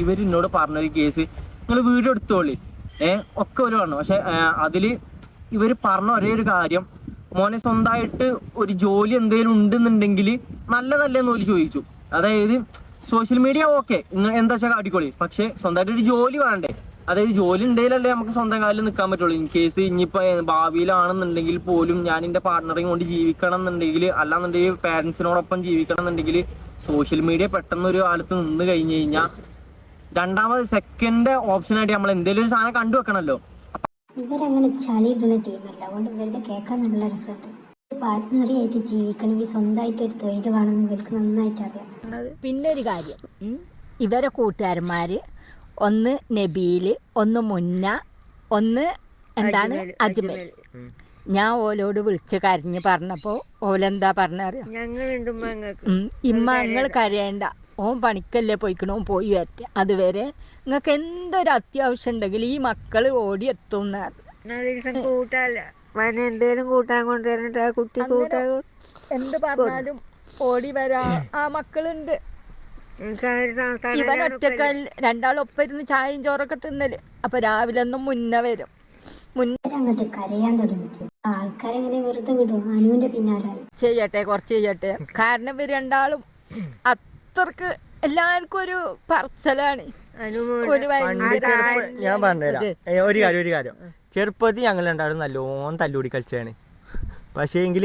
ഇവർ എന്നോട് പറഞ്ഞൊരു കേസ് നിങ്ങൾ വീഡിയോ എടുത്തോളി. ഏഹ് ഒക്കെ ഒരു പറഞ്ഞു. പക്ഷെ അതിൽ ഇവർ പറഞ്ഞ ഒരേ ഒരു കാര്യം. മോനെ സ്വന്തമായിട്ട് ഒരു ജോലി എന്തെങ്കിലും ഉണ്ടെന്നുണ്ടെങ്കിൽ നല്ലതല്ലേന്ന് ഒരു ചോദിച്ചു. അതായത് സോഷ്യൽ മീഡിയ ഓക്കെ എന്താ വെച്ചാൽ കാട്ടിക്കോളി. പക്ഷെ സ്വന്തമായിട്ട് ഒരു ജോലി വേണ്ടേ? അതായത് ജോലി ഉണ്ടെങ്കിലല്ലേ നമുക്ക് സ്വന്തം കാലിൽ നിൽക്കാൻ പറ്റുള്ളൂ. ഇൻ കേസ് ഇനിയിപ്പോ ഭാവിയിലാണെന്നുണ്ടെങ്കിൽ പോലും ഞാൻ എന്റെ പാർട്ണറിങ് കൊണ്ട് ജീവിക്കണം എന്നുണ്ടെങ്കിൽ അല്ലാന്നുണ്ടെങ്കിൽ പാരന്റ്സിനോടൊപ്പം ജീവിക്കണം എന്നുണ്ടെങ്കിൽ സോഷ്യൽ മീഡിയ പെട്ടെന്ന് ഒരു കാലത്ത് നിന്ന് കഴിഞ്ഞു കഴിഞ്ഞാൽ രണ്ടാമത് സെക്കൻഡ് ഓപ്ഷനായിട്ട് നമ്മൾ എന്തെങ്കിലും ഒരു സാധനം കണ്ടു വെക്കണമല്ലോ ഇവരങ്ങനെ ചളിയിടുന്ന ടീമല്ല അതുകൊണ്ട് ഇവരുടെ കേൾക്കാൻ നല്ല രസമുണ്ട്. പാർട്ട്ണറിയായിട്ട് ജീവിക്കണമെങ്കിൽ സ്വന്തമായിട്ട് ഒരു തൊഴിൽ വേണമെന്ന് ഇവർക്ക് നന്നായിട്ട് അറിയാം. പിന്നെ ഒരു കാര്യം. ഇവരെ കൂട്ടുകാരന്മാര് ഒന്ന് നബീൽ ഒന്ന് മുന്ന ഒന്ന് എന്താണ്? അജ്മൽ ഞാൻ ഓലോട് വിളിച്ച് കരഞ്ഞ് പറഞ്ഞപ്പോ ഓലെന്താ പറഞ്ഞറിയാം ഇമ്മ നിങ്ങൾ കരയണ്ട. ഓൻ പണിക്കല്ലേ പോയിക്കണോ പോയി വരട്ടെ. അതുവരെ നിങ്ങൾക്ക് എന്തൊരു അത്യാവശ്യം ഉണ്ടെങ്കിൽ ഈ മക്കൾ ഓടി എത്തും എന്തേലും കൂട്ടാൻ കൊണ്ടുവരണിട്ട് കുട്ടി കൂട്ടാ എന്ത് പറഞ്ഞാലും ഓടി വരാ. ആ മക്കളുണ്ട്. ഇവൻ ഒറ്റക്കൽ രണ്ടാളൊപ്പം ഇരുന്ന് ചായയും ചോറൊക്കെ തിന്നൽ. അപ്പൊ രാവിലെ ഒന്നും മുന്നേ വരും. മുന്നേ കരയാൻ തുടങ്ങി ആൾക്കാരെങ്ങനെ വെറുതെ വിടും? അനുവിന്റെ പിന്നാലെ ചെയ്യട്ടെ കുറച്ച് ചെയ്യട്ടെ. കാരണം ഇവർ രണ്ടാളും അത്രയ്ക്ക് എല്ലാവർക്കും ഒരു പറച്ചലാണ്. ഒരു ഭയങ്കര ഞാൻ പറഞ്ഞുതരാം. ഏ, ഒരു കാര്യം ഒരു കാര്യം. ചെറുപ്പത്തിൽ ഞങ്ങൾ രണ്ടാളും നല്ലോണം തല്ലുകൂടി കളിച്ചാണ് പക്ഷേ എങ്കിൽ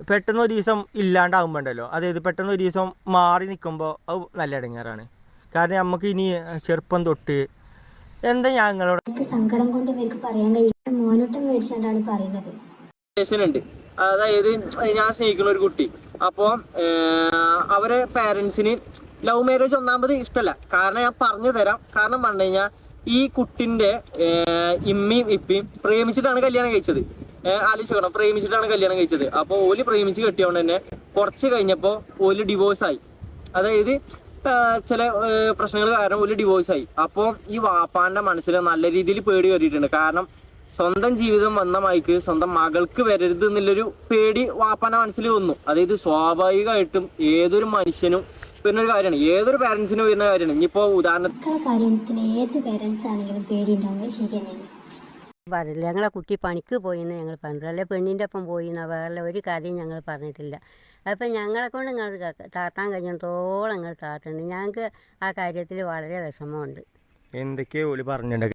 പെട്ടെന്ന് ഒരു ദിവസം ഇല്ലാണ്ടാകുമ്പോണ്ടല്ലോ അതായത് പെട്ടെന്ന് ഒരു ദിവസം മാറി നിൽക്കുമ്പോൾ അത് നല്ല ഇടങ്ങാറാണ്. കാരണം നമുക്ക് ഇനി ചെറുപ്പം തൊട്ട് എന്താ ഞങ്ങളോട് സങ്കടം കൊണ്ട് ഇവർക്ക് പറയാൻ കഴിയും മോനോട്ടം മേടിച്ചാണ്ടാണ് പറയുന്നത്. ഉണ്ട് അതായത് ഞാൻ സ്നേഹിക്കുന്ന ഒരു കുട്ടി. അപ്പോൾ അവരെ പാരൻസിന് ലവ് മാരേജ് ഒന്നാമത് ഇഷ്ടമല്ല കാരണം ഞാൻ പറഞ്ഞു തരാം. കാരണം പറഞ്ഞു കഴിഞ്ഞാൽ ഈ കുട്ടിന്റെ ഏഹ്, ഇമ്മയും ഇപ്പിയും പ്രേമിച്ചിട്ടാണ് കല്യാണം കഴിച്ചത്. ആലോചിക്കണം പ്രേമിച്ചിട്ടാണ് കല്യാണം കഴിച്ചത്. അപ്പോൾ ഓൽ പ്രേമിച്ച് കെട്ടിയോണ്ട് തന്നെ കുറച്ച് കഴിഞ്ഞപ്പോൾ ഓൽ ഡിവോഴ്സായി അതായത് ചില പ്രശ്നങ്ങൾ കാരണം ഒരു ഡിവോഴ്സായി അപ്പോൾ ഈ വാപ്പാന്റെ മനസ്സിൽ നല്ല രീതിയിൽ പേടി കയറിയിട്ടുണ്ട്. കാരണം സ്വന്തം ജീവിതം വന്ന മൈക്ക് സ്വന്തം മകൾക്ക് വരരുത് എന്നുള്ളൊരു പേടി വാപ്പാന്റെ മനസ്സിൽ വന്നു. അതായത് സ്വാഭാവികമായിട്ടും ഏതൊരു മനുഷ്യനും വരുന്ന ഒരു കാര്യമാണ്. ഏതൊരു പാരന്റ്സിനും വരുന്ന കാര്യമാണ്. ഇനിയിപ്പോ ഉദാഹരണത്തിന് ഏത് പേരൻസ് ആണെങ്കിലും പേടി ഉണ്ടാവുക തന്നെയാണ് ഞങ്ങളെ കുട്ടി പണിക്ക് പോയിന്ന് ഞങ്ങൾ പറഞ്ഞു അല്ലെ പെണ്ണിന്റെ ഒപ്പം പോയിന്ന് വേറെ ഒരു കാര്യം ഞങ്ങൾ പറഞ്ഞിട്ടില്ല. അപ്പം ഞങ്ങളെ കൊണ്ട് ഞങ്ങൾ താത്താൻ കഴിഞ്ഞിടത്തോളം ഞങ്ങൾ താത്തുണ്ട് ഞങ്ങൾക്ക് ആ കാര്യത്തിൽ വളരെ വിഷമമുണ്ട്. എന്തൊക്കെയോ ഓൽ പറഞ്ഞിട്ടുണ്ട്.